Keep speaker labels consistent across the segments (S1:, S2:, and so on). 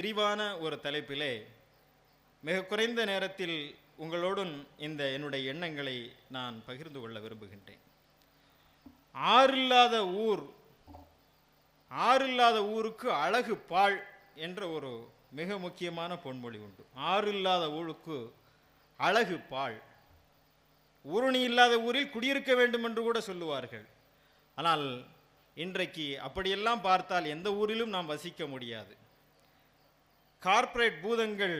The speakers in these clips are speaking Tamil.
S1: விரிவான ஒரு தலைப்பிலே மிக குறைந்த நேரத்தில் உங்களுடன் இந்த என்னுடைய எண்ணங்களை நான் பகிர்ந்து கொள்ள விரும்புகின்றேன். ஆறில்லாத ஊர் ஆறில்லாத ஊருக்கு அழகு பாழ் என்ற ஒரு மிக முக்கியமான பொன்மொழி உண்டு. ஆறில்லாத ஊருக்கு அழகு பாழ். ஊருணி இல்லாத ஊரில் குடியிருக்க வேண்டும் என்று கூட சொல்லுவார்கள். ஆனால் இன்றைக்கு அப்படியெல்லாம் பார்த்தால் எந்த ஊரிலும் நாம் வசிக்க முடியாது. கார்ப்பரேட் பூதங்கள்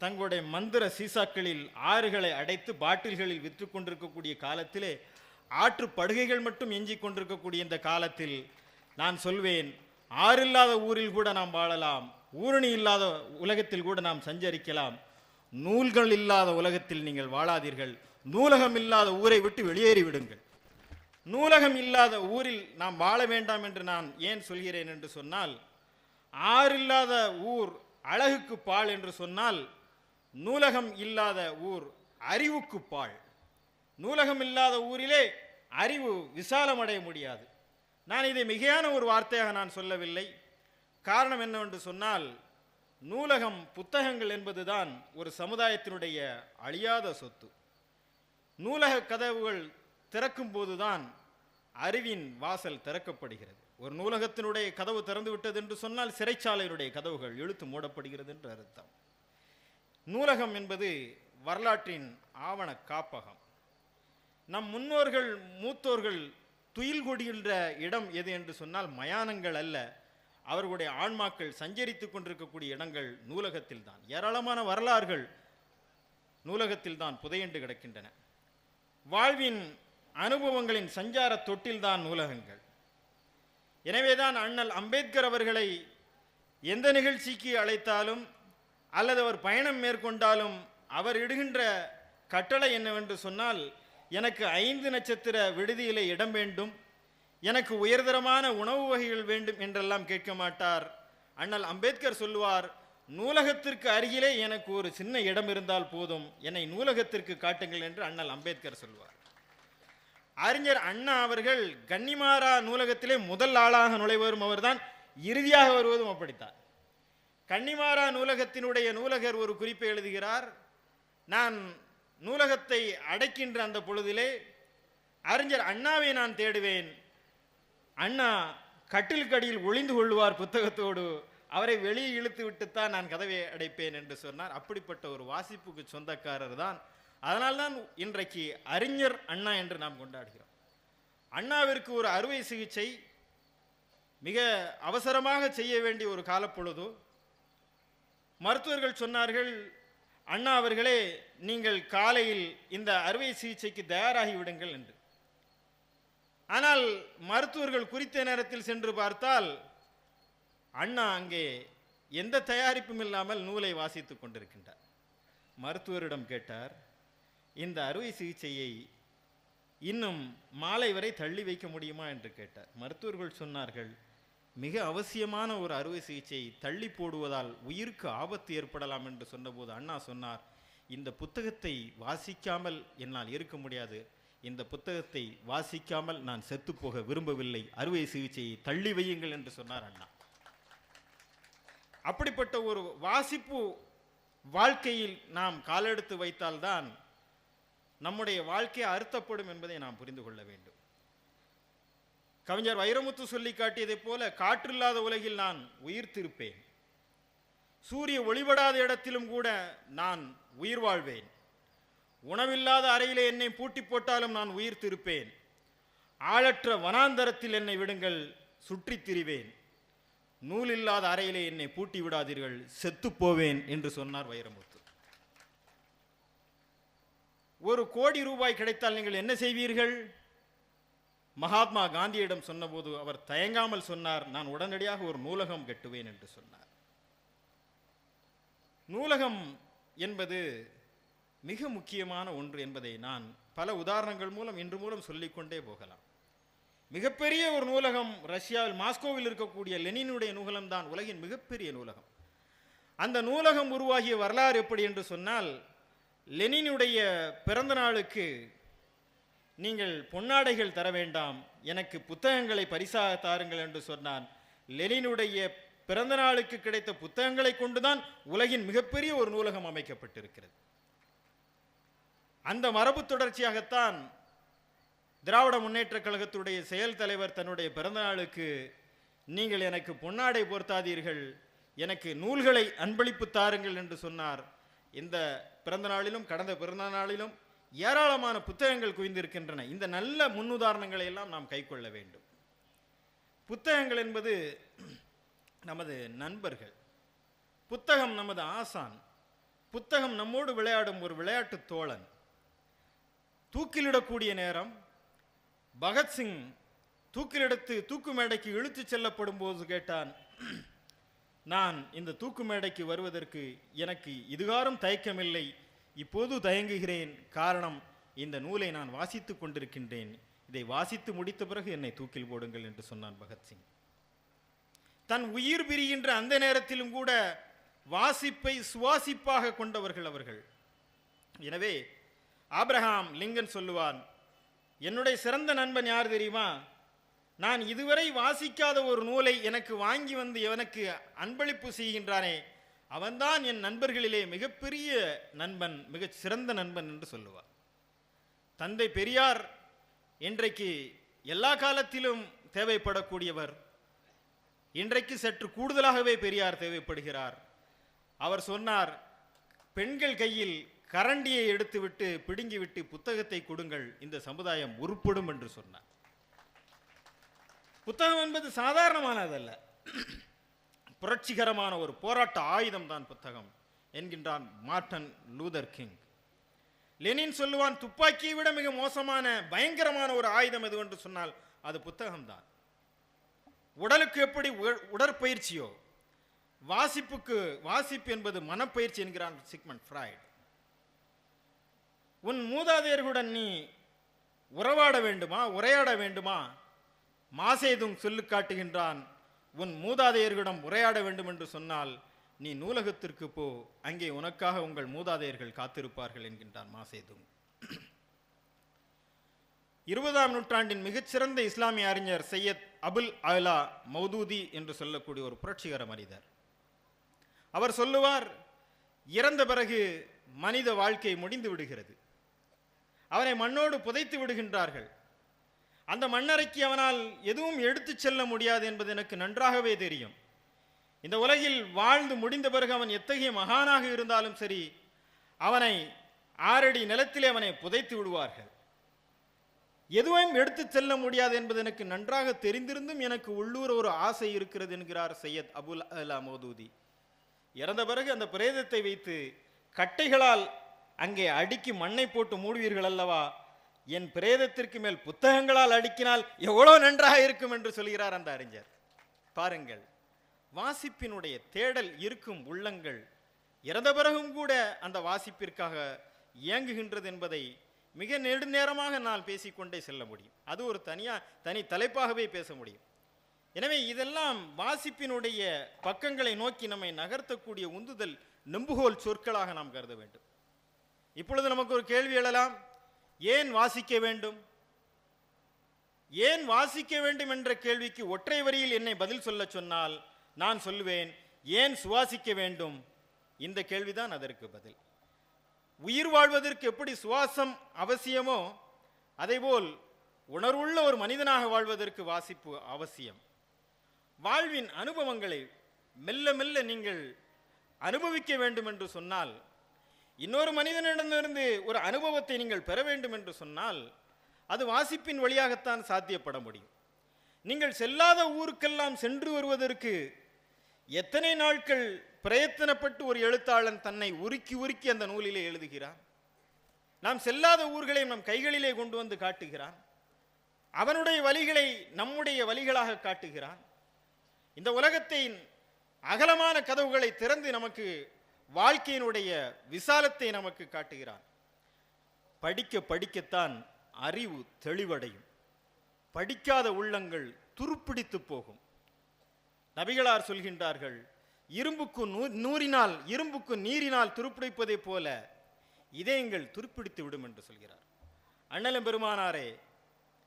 S1: தங்களுடைய மந்திர சீசாக்களில் ஆறுகளை அடைத்து பாட்டில்களில் விற்று கொண்டிருக்கக்கூடிய காலத்திலே ஆற்று படுகைகள் மட்டும் எஞ்சி கொண்டிருக்கக்கூடிய இந்த காலத்தில் நான் சொல்வேன் ஆறில்லாத ஊரில் கூட நாம் வாழலாம் ஊரணி இல்லாத உலகத்தில் கூட நாம் சஞ்சரிக்கலாம். நூல்கள் இல்லாத உலகத்தில் நீங்கள் வாழாதீர்கள். நூலகம் இல்லாத ஊரை விட்டு வெளியேறி விடுங்கள். நூலகம் இல்லாத ஊரில் நாம் வாழ வேண்டாம் என்று நான் ஏன் சொல்கிறேன் என்று சொன்னால் ஆறில்லாத ஊர் அழகுக்கு பால் என்று சொன்னால் நூலகம் இல்லாத ஊர் அறிவுக்கு பால். நூலகம் இல்லாத ஊரிலே அறிவு விசாலமடைய முடியாது. நான் இதை மிகையான ஒரு வார்த்தையாக நான் சொல்லவில்லை. காரணம் என்னவென்று சொன்னால் நூலகம் புத்தகங்கள் என்பதுதான் ஒரு சமுதாயத்தினுடைய அழியாத சொத்து. நூலக கதவுகள் திறக்கும் போதுதான் அறிவின் வாசல் திறக்கப்படுகிறது. ஒரு நூலகத்தினுடைய கதவு திறந்து விட்டது என்று சொன்னால் சிறைச்சாலையினுடைய கதவுகள் இழுத்து மூடப்படுகிறது என்று அர்த்தம். நூலகம் என்பது வரலாற்றின் ஆவண காப்பகம். நம் முன்னோர்கள் மூத்தோர்கள் துயில் கொடிகின்ற இடம் எது என்று சொன்னால் மயானங்கள் அல்ல. அவர்களுடைய ஆன்மாக்கள் சஞ்சரித்துக் கொண்டிருக்கக்கூடிய இடங்கள் நூலகத்தில் தான். ஏராளமான வரலாறுகள் நூலகத்தில் தான் புதையண்டு கிடக்கின்றன. வாழ்வின் அனுபவங்களின் சஞ்சார தொட்டில்தான் நூலகங்கள். எனவேதான் அண்ணல் அம்பேத்கர் அவர்களை எந்த நிகழ்ச்சிக்கு அழைத்தாலும் அல்லது அவர் பயணம் மேற்கொண்டாலும் அவர் இடுகின்ற கட்டளை என்னவென்று சொன்னால் எனக்கு ஐந்து நட்சத்திர விடுதியிலே இடம் வேண்டும் எனக்கு உயர்தரமான உணவு வகைகள் வேண்டும் என்றெல்லாம் கேட்க மாட்டார். அண்ணல் அம்பேத்கர் சொல்லுவார் நூலகத்திற்கு அருகிலே எனக்கு ஒரு சின்ன இடம் இருந்தால் போதும். என்னை நூலகத்திற்கு காட்டுங்கள் என்று அண்ணல் அம்பேத்கர் சொல்லுவார். அறிஞர் அண்ணா அவர்கள் கன்னிமாரா நூலகத்திலே முதல் ஆளாக நுழைவரும் அவர்தான். இறுதியாக வருவதும் அப்படித்தான். கன்னிமாரா நூலகத்தினுடைய நூலகர் ஒரு குறிப்பை எழுதுகிறார். நான் நூலகத்தை அடைக்கின்ற அந்த பொழுதிலே அறிஞர் அண்ணாவை நான் தேடுவேன். அண்ணா கட்டிலுக்கடியில் ஒளிந்து கொள்வார் புத்தகத்தோடு. அவரை வெளியே இழுத்து விட்டுத்தான் நான் கதவை அடைப்பேன் என்று சொன்னார். அப்படிப்பட்ட ஒரு வாசிப்புக்கு சொந்தக்காரர் தான் அதனால்தான் இன்றைக்கு அறிஞர் அண்ணா என்று நாம் கொண்டாடுகிறோம். அண்ணாவிற்கு ஒரு அறுவை சிகிச்சை மிக அவசரமாக செய்ய வேண்டிய ஒரு காலப்பொழுது மருத்துவர்கள் சொன்னார்கள் அண்ணா அவர்களே நீங்கள் காலையில் இந்த அறுவை சிகிச்சைக்கு தயாராகி விடுங்கள் என்று. ஆனால் மருத்துவர்கள் குறித்த நேரத்தில் சென்று பார்த்தால் அண்ணா அங்கே எந்த தயாரிப்பும் இல்லாமல் நூலை வாசித்துக் கொண்டிருக்கின்றார். மருத்துவரிடம் கேட்டார் இந்த அறுவை சிகிச்சையை இன்னும் மாலை வரை தள்ளி வைக்க முடியுமா என்று கேட்டார். மருத்துவர்கள் சொன்னார்கள் மிக அவசியமான ஒரு அறுவை சிகிச்சை தள்ளி போடுவதால் உயிருக்கு ஆபத்து ஏற்படலாம் என்று சொன்னபோது அண்ணா சொன்னார் இந்த புத்தகத்தை வாசிக்காமல் என்னால் இருக்க முடியாது. இந்த புத்தகத்தை வாசிக்காமல் நான் செத்துப்போக விரும்பவில்லை. அறுவை சிகிச்சையை தள்ளி வையுங்கள் என்று சொன்னார் அண்ணா. அப்படிப்பட்ட ஒரு வாசிப்பு வாழ்க்கையில் நாம் காலெடுத்து வைத்தால்தான் நம்முடைய வாழ்க்கை அறுத்தப்படும் என்பதை நாம் புரிந்து கொள்ள வேண்டும். கவிஞர் வைரமுத்து சொல்லி காட்டியதைப் போல காற்றில்லாத உலகில் நான் உயிர்த்திருப்பேன். சூரிய ஒளிபடாத இடத்திலும் கூட நான் உயிர் வாழ்வேன். உணவில்லாத அறையிலே என்னை பூட்டி போட்டாலும் நான் உயிர்த்திருப்பேன். ஆழற்ற வனாந்தரத்தில் என்னை விடுங்கள் சுற்றித் திரிவேன். நூலில்லாத அறையிலே என்னை பூட்டி விடாதீர்கள் செத்துப்போவேன் என்று சொன்னார் வைரமுத்து. ஒரு கோடி ரூபாய் கிடைத்தால் நீங்கள் என்ன செய்வீர்கள்? மகாத்மா காந்தியிடம் சொன்னபோது அவர் தயங்காமல் சொன்னார் நான் உடனடியாக ஒரு நூலகம் கட்டுவேன் என்று சொன்னார். நூலகம் என்பது மிக முக்கியமான ஒன்று என்பதை நான் பல உதாரணங்கள் மூலம் இன்று மூலம் சொல்லிக்கொண்டே போகலாம். மிகப்பெரிய ஒரு நூலகம் ரஷ்யாவில் மாஸ்கோவில் இருக்கக்கூடிய லெனினுடைய நூலகம் தான் உலகின் மிகப்பெரிய நூலகம். அந்த நூலகம் உருவாகிய வரலாறு எப்படி என்று சொன்னால் லெனினுடைய பிறந்த நாளுக்கு நீங்கள் பொன்னாடைகள் தர வேண்டாம். எனக்கு புத்தகங்களை பரிசாக தாருங்கள் என்று சொன்னான். லெனினுடைய பிறந்த நாளுக்கு கிடைத்த புத்தகங்களை கொண்டுதான் உலகின் மிகப்பெரிய ஒரு நூலகம் அமைக்கப்பட்டிருக்கிறது. அந்த மரபு தொடர்ச்சியாகத்தான் திராவிட முன்னேற்றக் கழகத்துடைய செயல் தலைவர் தன்னுடைய பிறந்த நாளுக்கு நீங்கள் எனக்கு பொன்னாடை பொருத்தாதீர்கள். எனக்கு நூல்களை அன்பளிப்பு தாருங்கள் என்று சொன்னார். இந்த பிறந்த நாளிலும் கடந்த பிறந்த நாளிலும் ஏராளமான புத்தகங்கள் குவிந்திருக்கின்றன. இந்த நல்ல முன்னுதாரணங்களை எல்லாம் நாம் கைக்கொள்ள வேண்டும். புத்தகங்கள் என்பது நமது நண்பர்கள் புத்தகம் நமது ஆசான் புத்தகம் நம்மோடு விளையாடும் ஒரு விளையாட்டு தோழன் தூக்கிலிடக்கூடிய நேரம் பகத்சிங் தூக்கிலெடுத்து தூக்கு மேடைக்கு இழுத்துச் செல்லப்படும் போது கேட்டான் நான் இந்த தூக்கு மேடைக்கு வருவதற்கு எனக்கு இதுகாரும் தயக்கமில்லை. இப்போது தயங்குகிறேன். காரணம் இந்த நூலை நான் வாசித்துக் கொண்டிருக்கின்றேன். இதை வாசித்து முடித்த பிறகு என்னை தூக்கில் போடுங்கள் என்று சொன்னான் பகத்சிங் தன் உயிர் பிரிகின்ற அந்த நேரத்திலும் கூட வாசிப்பை சுவாசிப்பாக கொண்டவர்கள் அவர்கள். எனவே ஆப்ரஹாம் லிங்கன் சொல்லுவான் என்னுடைய சிறந்த நண்பன் யார் தெரியுமா? நான் இதுவரை வாசிக்காத ஒரு நூலை எனக்கு வாங்கி வந்து எனக்கு அன்பளிப்பு செய்கின்றானே அவன்தான் என் நண்பர்களிலே மிகப்பெரிய நண்பன் மிகச் சிறந்த நண்பன் என்று சொல்லுவார். தந்தை பெரியார் இன்றைக்கு எல்லா காலத்திலும் தேவைப்படக்கூடியவர். இன்றைக்கு சற்று கூடுதலாகவே பெரியார் தேவைப்படுகிறார். அவர் சொன்னார் பெண்கள் கையில் கரண்டியை எடுத்துவிட்டு பிடுங்கிவிட்டு புத்தகத்தை கொடுங்கள் இந்த சமுதாயம் உருப்படும் என்று சொன்னார். புத்தகம் என்பது சாதாரணமானதல்ல. புரட்சிகரமான ஒரு போராட்ட ஆயுதம் தான் புத்தகம் என்கின்றான் மார்டன் லூதர் கிங். லெனின் சொல்லுவான் துப்பாக்கியை விட மிக மோசமான பயங்கரமான ஒரு ஆயுதம் எது என்று சொன்னால் அது புத்தகம்தான். உடலுக்கு எப்படி உ- உடற்பயிற்சியோ வாசிப்புக்கு வாசிப்பு என்பது மனப்பயிற்சி என்கிறான் சிக்மன் ஃப்ராய்டு. உன் மூதாதையர்களுடன் நீ உறவாட வேண்டுமா உரையாட வேண்டுமா? மாசேதும் சொல்லு காட்டுகின்றான் உன் மூதாதையர்களிடம் உரையாட வேண்டும் என்று சொன்னால் நீ நூலகத்திற்கு போ அங்கே உனக்காக உங்கள் மூதாதையர்கள் காத்திருப்பார்கள் என்கின்றான் மாசேதும். இருபதாம் நூற்றாண்டின் மிகச்சிறந்த இஸ்லாமிய அறிஞர் சையத் அபுல் அலா மௌதூதி என்று சொல்லக்கூடிய ஒரு புரட்சிகர மனிதர். அவர் சொல்லுவார் இறந்த பிறகு மனித வாழ்க்கை முடிந்து விடுகிறது. அவனை மண்ணோடு புதைத்து விடுகின்றார்கள். அந்த மண்ணறைக்கு அவனால் எதுவும் எடுத்துச் செல்ல முடியாது என்பது எனக்கு நன்றாகவே தெரியும். இந்த உலகில் வாழ்ந்து முடிந்த பிறகு அவன் எத்தகைய மகானாக இருந்தாலும் சரி அவனை ஆறடி நிலத்திலே அவனை புதைத்து விடுவார்கள். எதுவும் எடுத்துச் செல்ல முடியாது என்பது எனக்கு நன்றாக தெரிந்திருந்தும் எனக்கு உள்ளூர் ஒரு ஆசை இருக்கிறது என்கிறார் சையத் அபுல் அலா மோதூதி. இறந்த பிறகு அந்த பிரேதத்தை வைத்து கட்டைகளால் அங்கே அடுக்கி மண்ணை போட்டு மூடுவீர்கள் அல்லவா? என் பிரேதத்திற்கு மேல் புத்தகங்களால் அடுக்கினால் எவ்வளோ நன்றாக இருக்கும் என்று சொல்கிறார் அந்த அறிஞர். பாருங்கள் வாசிப்பினுடைய தேடல் இருக்கும் உள்ளங்கள் இறந்த பிறகும் கூட அந்த வாசிப்பிற்காக இயங்குகின்றது என்பதை மிக நெடுநேரமாக நான் பேசிக்கொண்டே செல்ல முடியும். அது ஒரு தனியாக தனி தலைப்பாகவே பேச முடியும். எனவே இதெல்லாம் வாசிப்பினுடைய பக்கங்களை நோக்கி நம்மை நகர்த்தக்கூடிய உந்துதல் நெம்புகோல் சொற்களாக நாம் கருத வேண்டும். இப்பொழுது நமக்கு ஒரு கேள்வி எழலாம். ஏன் வாசிக்க வேண்டும்? ஏன் வாசிக்க வேண்டும் என்ற கேள்விக்கு ஒற்றை வரியில் என்னை பதில் சொல்ல சொன்னால் நான் சொல்லுவேன் ஏன் சுவாசிக்க வேண்டும்? இந்த கேள்விதான் அதற்கு பதில். உயிர் வாழ்வதற்கு எப்படி சுவாசம் அவசியமோ அதேபோல் உணர்வுள்ள ஒரு மனிதனாக வாழ்வதற்கு வாசிப்பு அவசியம். வாழ்வின் அனுபவங்களை மெல்ல மெல்ல நீங்கள் அனுபவிக்க வேண்டும் என்று சொன்னால் இன்னொரு மனிதனிடமிருந்து ஒரு அனுபவத்தை நீங்கள் பெற வேண்டும் என்று சொன்னால் அது வாசிப்பின் வழியாகத்தான் சாத்தியப்பட முடியும். நீங்கள் செல்லாத ஊருக்கெல்லாம் சென்று வருவதற்கு எத்தனை நாட்கள் பிரயத்தனப்பட்டு ஒரு எழுத்தாளன் தன்னை உருக்கி உருக்கி அந்த நூலிலே எழுதுகிறான்? நாம் செல்லாத ஊர்களை நம் கைகளிலே கொண்டு வந்து காட்டுகிறான். அவனுடைய வழிகளை நம்முடைய வழிகளாக காட்டுகிறான். இந்த உலகத்தின் அகலமான கதவுகளை திறந்து நமக்கு வாழ்க்கையினுடைய விசாலத்தை நமக்கு காட்டுகிறான். படிக்க படிக்கத்தான் அறிவு தெளிவடையும். படிக்காத உள்ளங்கள் துருப்பிடித்து போகும். நபிகளார் சொல்கின்றார்கள் இரும்புக்கு நூ- நூறினால் இரும்புக்கு நீரினால் துருப்பிடிப்பதைப் போல இதயங்கள் துருப்பிடித்து விடும் என்று சொல்கிறார். அண்ணலம் பெருமானாரே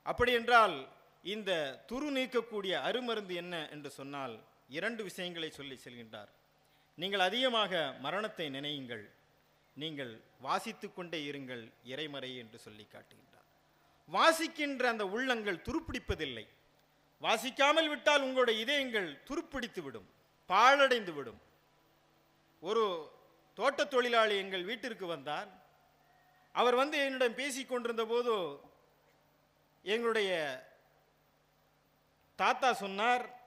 S1: அப்படியென்றால் இந்த துரு நீக்கக்கூடிய அருமருந்து என்ன என்று சொன்னால் இரண்டு விஷயங்களை சொல்லி செல்கின்றார். நீங்கள் அதிகமாக மரணத்தை நினையுங்கள். நீங்கள் வாசித்து கொண்டே இருங்கள் இறைமறை என்று சொல்லி காட்டுகின்றார். வாசிக்கின்ற அந்த உள்ளங்கள் துருப்பிடிப்பதில்லை. வாசிக்காமல் விட்டால் உங்களுடைய இதயங்கள் துருப்பிடித்து விடும் பாழடைந்து விடும். ஒரு தோட்டத் தொழிலாளி எங்கள் வீட்டிற்கு வந்தார். அவர் வந்து என்னிடம் பேசி கொண்டிருந்த போது எங்களுடைய தாத்தா சொன்னார்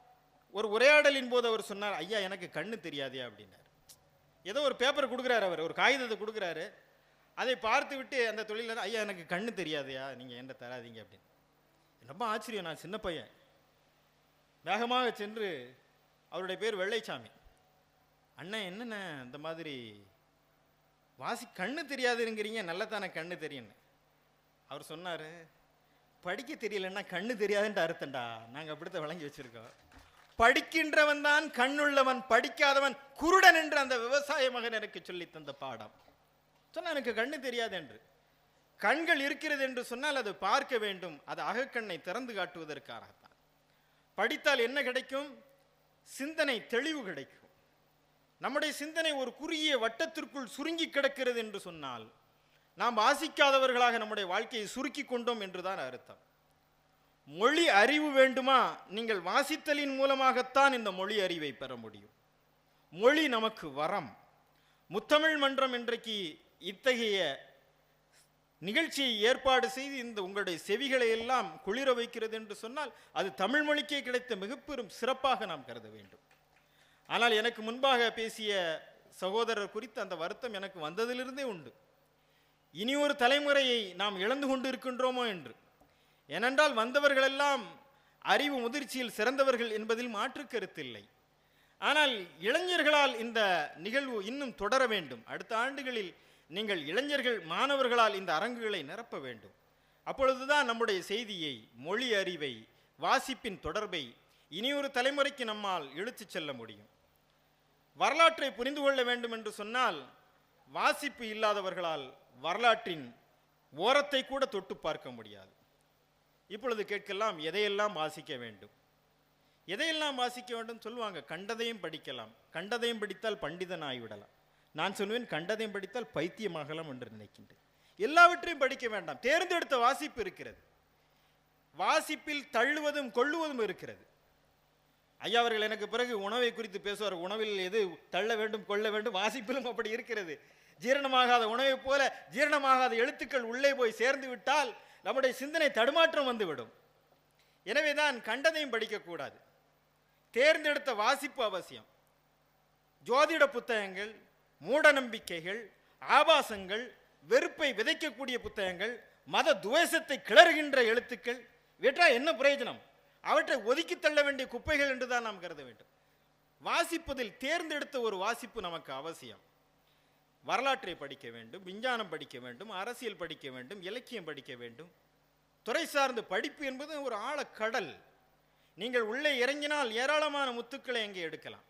S1: ஒரு உரையாடலின் போது அவர் சொன்னார் ஐயா எனக்கு கண்ணு தெரியாதே அப்படின்னார். ஏதோ ஒரு பேப்பர் கொடுக்குறாரு அவர் ஒரு காகிதத்தை கொடுக்குறாரு. அதை பார்த்து விட்டு அந்த தொழிலில் ஐயா எனக்கு கண்ணு தெரியாதையா நீங்கள் என்ன தராதீங்க அப்படின்னு. ரொம்ப ஆச்சரியம் நான் சின்ன பையன். வேகமாக சென்று அவருடைய பேர் வெள்ளைச்சாமி. அண்ணன் என்னண்ணே இந்த மாதிரி? வாசி கண்ணு தெரியாதுங்கிறீங்க நல்லத்தானே கண்ணு தெரியும்னு? அவர் சொன்னார் படிக்க தெரியலன்னா கண்ணு தெரியாதுன்ட்டு அர்த்தம்டா நாங்கள் அப்படித்தான் விளங்கி வச்சுருக்கோம். படிக்கின்றவன் தான் கண்ணுள்ளவன் படிக்காதவன். குருடன் என்று அந்த விவசாய மகன் எனக்கு சொல்லி தந்த பாடம். சொன்னால் எனக்கு கண்ணு தெரியாது என்று. கண்கள் இருக்கிறது என்று சொன்னால் அது பார்க்க வேண்டும். அது அகக்கண்ணை திறந்து காட்டுவதற்காகத்தான். படித்தால் என்ன கிடைக்கும்? சிந்தனை தெளிவு கிடைக்கும். நம்முடைய சிந்தனை ஒரு குறுகிய வட்டத்திற்குள் சுருங்கி கிடக்கிறது என்று சொன்னால் நாம் வாசிக்காதவர்களாக நம்முடைய வாழ்க்கையை சுருக்கி கொண்டோம் என்றுதான் அர்த்தம். மொழி அறிவு வேண்டுமா? நீங்கள் வாசித்தலின் மூலமாகத்தான் இந்த மொழி அறிவை பெற முடியும். மொழி நமக்கு வரம். முத்தமிழ் மன்றம் இன்றைக்கு இத்தகைய நிகழ்ச்சியை ஏற்பாடு செய்து இந்த உங்களுடைய செவிகளை எல்லாம் குளிர வைக்கிறது என்று சொன்னால் அது தமிழ் மொழிக்கே கிடைத்த மிகப்பெரும் சிறப்பாக நாம் கருத வேண்டும். ஆனால் எனக்கு முன்பாக பேசிய சகோதரர் குறித்து அந்த வருத்தம் எனக்கு வந்ததிலிருந்தே உண்டு. இனி ஒரு தலைமுறையை நாம் இழந்து கொண்டு இருக்கின்றோமோ என்று. ஏனென்றால் வந்தவர்களெல்லாம் அறிவு முதிர்ச்சியில் சிறந்தவர்கள் என்பதில் மாற்று கருத்தில்லை. ஆனால் இளைஞர்களால் இந்த நிகழ்வு இன்னும் தொடர வேண்டும். அடுத்த ஆண்டுகளில் நீங்கள் இளைஞர்கள் மாணவர்களால் இந்த அரங்குகளை நிரப்ப வேண்டும். அப்பொழுதுதான் நம்முடைய செய்தியை மொழி அறிவை வாசிப்பின் தொடர்பை இனியொரு தலைமுறைக்கு நம்மால் இழுத்துச் செல்ல முடியும். வரலாற்றை புரிந்து கொள்ள வேண்டும் என்று சொன்னால் வாசிப்பு இல்லாதவர்களால் வரலாற்றின் ஓரத்தை கூட தொட்டு பார்க்க முடியாது. இப்பொழுது கேட்கலாம் எதையெல்லாம் வாசிக்க வேண்டும்? எதையெல்லாம் வாசிக்க வேண்டும் சொல்லுவாங்க கண்டதையும் படிக்கலாம். கண்டதையும் படித்தால் பண்டிதன் ஆகிவிடலாம் நான் சொல்வேன் கண்டதையும் படித்தால் பைத்தியமாகலாம் என்று நினைக்கின்றேன். எல்லாவற்றையும் படிக்க வேண்டாம். தேர்ந்தெடுத்த வாசிப்பு இருக்கிறது. வாசிப்பில் தள்ளுவதும் கொள்ளுவதும் இருக்கிறது. ஐயா அவர்கள் எனக்கு பிறகு உணவை குறித்து பேசுவார். உணவில் எது தள்ள வேண்டும் கொள்ள வேண்டும் வாசிப்பிலும் அப்படி இருக்கிறது. ஜீரணமாகாத உணவைப் போல ஜீரணமாகாத எழுத்துக்கள் உள்ளே போய் சேர்ந்து விட்டால் நம்முடைய சிந்தனை தடுமாற்றம் வந்துவிடும். எனவே தான் கண்டதையும் படிக்கக்கூடாது. தேர்ந்தெடுத்த வாசிப்பு அவசியம். ஜோதிட புத்தகங்கள் மூட நம்பிக்கைகள் ஆபாசங்கள் வெறுப்பை விதைக்கக்கூடிய புத்தகங்கள் மத துவேஷத்தை கிளறுகின்ற எழுத்துக்கள் இவற்றால் என்ன பிரயோஜனம்? அவற்றை ஒதுக்கி தள்ள வேண்டிய குப்பைகள் என்று தான் நாம் கருத வேண்டும். வாசிப்பதில் தேர்ந்தெடுத்த ஒரு வாசிப்பு நமக்கு அவசியம். வரலாற்றை படிக்க வேண்டும் விஞ்ஞானம் படிக்க வேண்டும் அரசியல் படிக்க வேண்டும் இலக்கியம் படிக்க வேண்டும். துறை சார்ந்த படிப்பு என்பது ஒரு ஆழக்கடல். நீங்கள் உள்ளே இறங்கினால் ஏராளமான முத்துக்களை அங்கே எடுக்கலாம்.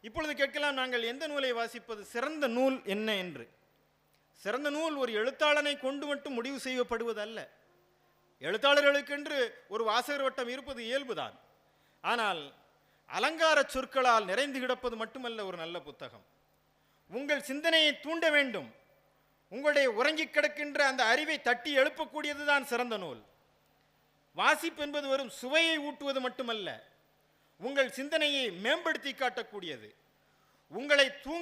S1: இப்பொழுது கேட்கலாம் நாங்கள் எந்த நூலை வாசிப்பது? சிறந்த நூல் என்ன என்று. சிறந்த நூல் ஒரு எழுத்தாளனை கொண்டு மட்டும் முடிவு செய்யப்படுவதல்ல. எழுத்தாளர்களுக்கென்று ஒரு வாசகர் வட்டம் இருப்பது இயல்புதான். ஆனால் அலங்கார சொற்களால் நிறைந்து கிடப்பது மட்டுமல்ல ஒரு நல்ல புத்தகம். உங்கள் சிந்தனையை தூண்ட வேண்டும். உங்களுடைய உறங்கிக் கிடக்கின்ற அந்த அறிவை தட்டி எழுப்பக்கூடியதுதான் சிறந்த நூல். வாசிப்பு என்பது வெறும் சுவையை ஊட்டுவது மட்டுமல்ல உங்கள் சிந்தனையை மேம்படுத்தி காட்டக்கூடியது. உங்களை தூங்க